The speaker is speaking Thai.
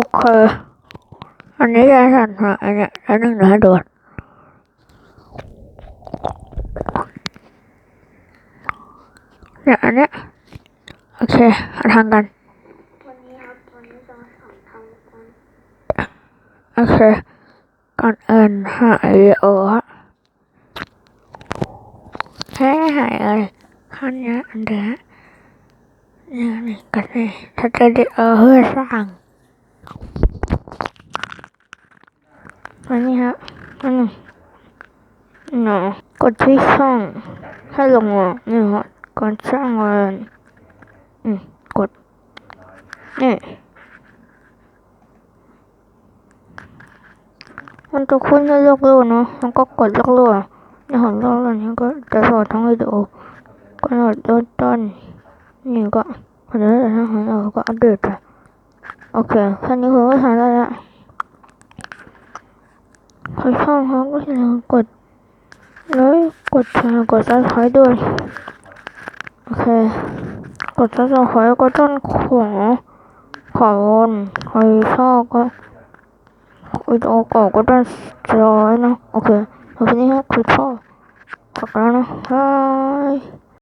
โอเค อันนี้จะสั่นหาอันเนี้ยแล้วหนึ่งนะด่วนเนี่ยอันเนี้ยโอเคเอาทางกัน วันนี้ครับวันนี้จะมาสอนทำกันโอเค ก่อนอื่นหาวิดีโอฮะให้หายเลยขั้นนี้ยอันเดียวนี่ยนี่กันนี่ถ้าจะได้เออเพื่อสร้าง อันนี้ฮะอันนี้หนูกดที่ช่องให้ลงมานี่ฮะกดช่องเลยอืมกด นี่ มันจะขึ้นให้เลือกรูปเนาะแล้วก็กดเลือกรูปในของเลือกรูปนี้ก็จะโหลดทั้งวิดีโอก็หลดต้นต้นนี่ก็พอได้แล้วของเราก็อัปเดตไปโอเคแค่นี้ผมก็ทำได้แล้ว รชอบเขาก็อย่าลืมกดไลค์กดแชร์กดซับสไครต์ด้วย โอเค กดซับสไครต์ก็ต้องขอขอวนใครชอบก็วิดีโอก่าก็ได้ร้อยนะ โอเคแล้วทีนี้ครับคือชอบขอบคุณแล้วนะบาย